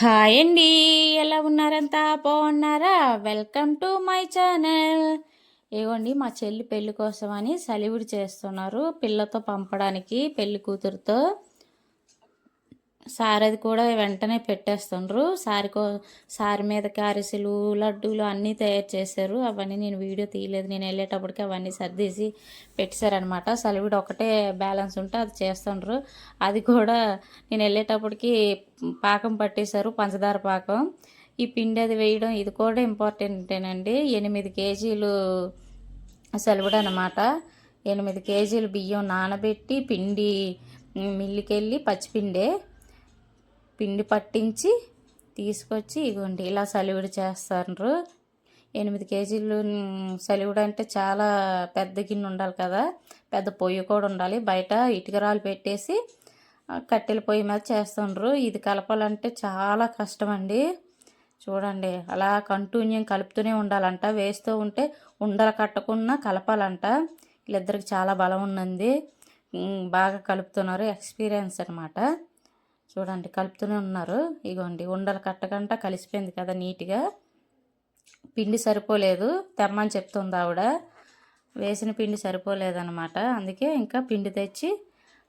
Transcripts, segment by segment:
Hi అండి. ఎలా ఉన్నారంతా? బాగున్నారా? Welcome to my channel. ఇవ్వండి మా చెల్లి పెళ్ళి కోసం అని సలివిడి చేస్తున్నారు పిల్లతో పంపడానికి పెళ్ళి కూతురుతో. సార్ అది కూడా వెంటనే పెట్టేస్తుండ్రు. సారికో సారి మీద కారిసెలు లడ్డూలు అన్నీ తయారు చేశారు. అవన్నీ నేను వీడియో తీయలేదు. నేను వెళ్ళేటప్పటికి అవన్నీ సర్దేసి పెట్టేశారనమాట సలివిడి ఒకటే బ్యాలెన్స్ ఉంటే అది చేస్తుండ్రు. అది కూడా నేను వెళ్ళేటప్పటికి పాకం పట్టేశారు పంచదార పాకం. ఈ పిండి అది వేయడం ఇది కూడా ఇంపార్టెంటేనండి. ఎనిమిది కేజీలు సెలవుడు అనమాట ఎనిమిది కేజీలు బియ్యం నానబెట్టి పిండి మిల్లికెళ్ళి పచ్చిపిండే. పిండి పట్టించి తీసుకొచ్చి ఇగోండి ఇలా సలివిడి చేస్తారు ఎనిమిది కేజీలు సలివిడి అంటే చాలా పెద్ద గిన్నె ఉండాలి కదా పెద్ద పొయ్యి కూడా ఉండాలి. బయట ఇటుకరాలు పెట్టేసి కట్టెల పొయ్యి మీద చేస్తుండ్రు. ఇది కలపాలంటే చాలా కష్టం అండి చూడండి అలా కంటిన్యూ కలుపుతూనే ఉండాలంట. వేస్తూ ఉంటే ఉండలు కట్టకుండా కలపాలంట. వీళ్ళిద్దరికి చాలా బలం ఉన్నది బాగా కలుపుతున్నారు. ఎక్స్పీరియన్స్ అనమాట చూడండి కలుపుతూనే ఉన్నారు. ఇగోండి ఉండలు కట్టకంట కలిసిపోయింది కదా నీట్గా. పిండి సరిపోలేదు తెమ్మని చెప్తుంది ఆవిడ. వేసిన పిండి సరిపోలేదన్నమాట. అందుకే ఇంకా పిండి తెచ్చి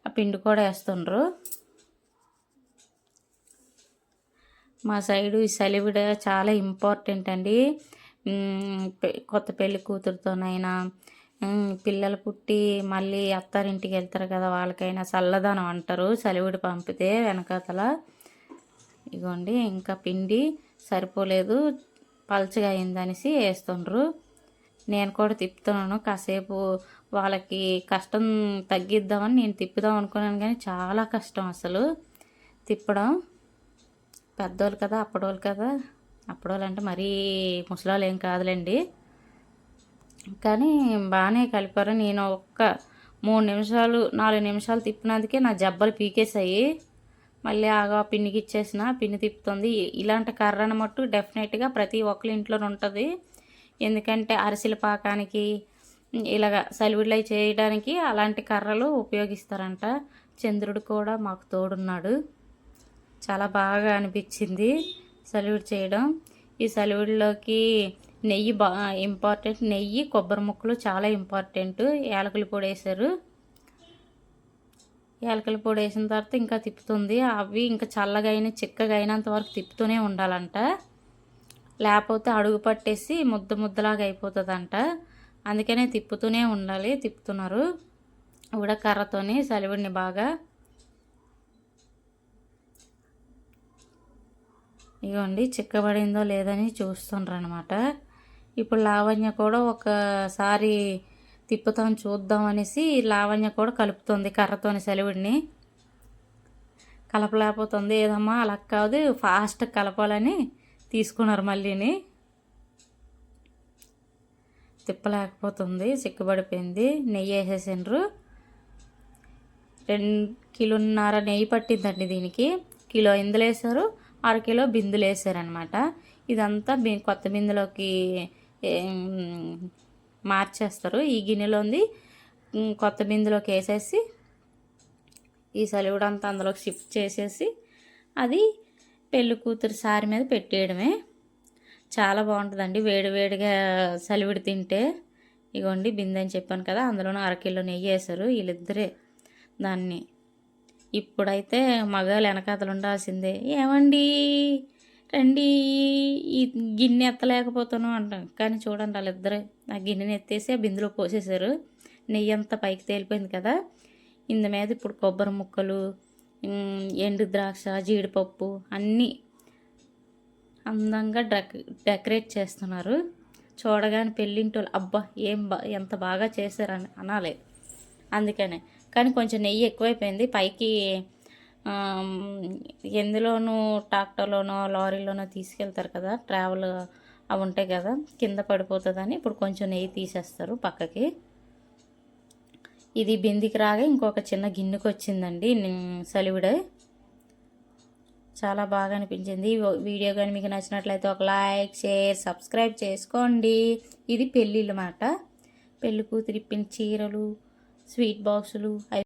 ఆ పిండి కూడా వేస్తుండ్రు. మా సైడు ఈ సలివిడ చాలా ఇంపార్టెంట్ అండి. కొత్త పెళ్ళి కూతురుతోనైనా పిల్లలు పుట్టి మళ్ళీ అత్తారింటికి వెళ్తారు కదా వాళ్ళకైనా చల్లదనం అంటారు. చలివిడి పంపితే వెనకాతల ఇగోండి ఇంకా పిండి సరిపోలేదు పలచగా అయిందనేసి వేస్తుండ్రు. నేను కూడా తిప్పుతున్నాను కాసేపు వాళ్ళకి కష్టం తగ్గిద్దామని నేను తిప్పుదాం అనుకున్నాను కానీ చాలా కష్టం అసలు. తిప్పడం పెద్దోళ్ళు కదా అప్పడోళ్ళు కదా అప్పడోళ్ళు అంటే మరీ ముసలాళ్ళు ఏం కాదులేండి. కానీ బాగానే కలిపారు. నేను ఒక్క మూడు నిమిషాలు నాలుగు నిమిషాలు తిప్పినందుకే నా జబ్బలు పీకేసాయి మళ్ళీ ఆగా పిన్నికి ఇచ్చేసిన పిన్ని తిప్పుతుంది. ఇలాంటి కర్రను మట్టు డెఫినెట్గా ప్రతి ఒక్కరి ఇంట్లోనే ఉంటుంది. ఎందుకంటే అరిసెల పాకానికి ఇలాగ సలివిడ్లై చేయడానికి అలాంటి కర్రలు ఉపయోగిస్తారంట. చంద్రుడు కూడా మాకు తోడున్నాడు. చాలా బాగా అనిపించింది సలివిడి చేయడం. ఈ సలివిడిలోకి నెయ్యి బా ఇంపార్టెంట్ నెయ్యి కొబ్బరి ముక్కలు చాలా ఇంపార్టెంట్ యాలకుల పొడి వేసారు యాలకుల పొడి వేసిన తర్వాత ఇంకా తిప్పుతుంది. అవి ఇంకా చల్లగా అయినా చిక్కగా అయినంత వరకు తిప్పుతూనే ఉండాలంట. లేకపోతే అడుగు పట్టేసి ముద్ద ముద్దలాగా అయిపోతుందంట. అందుకనే తిప్పుతూనే ఉండాలి. తిప్పుతున్నారు. కూడా కర్రతోని సలివిడిని బాగా. ఇగోండి చిక్కబడిందో లేదని చూస్తుండ్రు అనమాట ఇప్పుడు లావణ్య కూడా ఒకసారి తిప్పుతాం చూద్దాం అనేసి లావణ్య కూడా కలుపుతుంది కర్రతోని సెలవుడిని. కలపలేకపోతుంది. ఏదమ్మా అలా కాదు ఫాస్ట్ కలపాలని తీసుకున్నారు మళ్ళీని. తిప్పలేకపోతుంది చిక్కుబడిపోయింది నెయ్యి వేసేసిండ్రు. రెండు కిలోన్నర నెయ్యి పట్టిందండి దీనికి. కిలో ఇందులో వేసారు అర కిలో బిందులు వేసారనమాట ఇదంతా కొత్త బిందులోకి మార్చేస్తారు. ఈ గిన్నెలోంది కొత్త బిందులోకి వేసేసి ఈ సలివుడంతా అందులోకి షిఫ్ట్ చేసేసి అది పెళ్ళి కూతురు సారి మీద పెట్టేయడమే. చాలా బాగుంటుందండి. వేడివేడిగా సలివిడి తింటే ఇగోండి బిందె అని చెప్పాను కదా అందులోనూ అరకిలో నెయ్యి వేశారు వీళ్ళిద్దరే దాన్ని. ఇప్పుడైతే మగాలు వెనకాతలు ఉండాల్సిందే. ఏమండి? రండి ఈ గిన్నె ఎత్తలేకపోతాను అంటాం కానీ చూడండి వాళ్ళిద్దరే ఆ గిన్నెని ఎత్తేసి ఆ బిందులో పోసేసారు నెయ్యి అంతా పైకి తేలిపోయింది కదా. ఇందు మీద ఇప్పుడు కొబ్బరి ముక్కలు ఎండు ద్రాక్ష జీడిపప్పు అన్నీ అందంగా డెక డెకరేట్ చేస్తున్నారు. చూడగానే పెళ్ళింటి అబ్బా ఏం బా ఎంత బాగా చేశారని అనాలి. అందుకనే. కానీ కొంచెం నెయ్యి ఎక్కువైపోయింది. పైకి ఎందులోనూ ట్రాక్టర్లోనో లారీలోనో తీసుకెళ్తారు కదా ట్రావెల్ అవి ఉంటాయి కదా కింద పడిపోతుందని ఇప్పుడు కొంచెం నెయ్యి తీసేస్తారు పక్కకి. ఇది బిందికి రాగా ఇంకొక చిన్న గిన్నెకి వచ్చిందండి సలివిడే. చాలా బాగా అనిపించింది. వీడియో కానీ మీకు నచ్చినట్లయితే ఒక లైక్ షేర్ సబ్స్క్రైబ్ చేసుకోండి. ఇది పెళ్ళిళ్ళు మాట పెళ్ళి కూతురిప్పిన చీరలు స్వీట్ బాక్సులు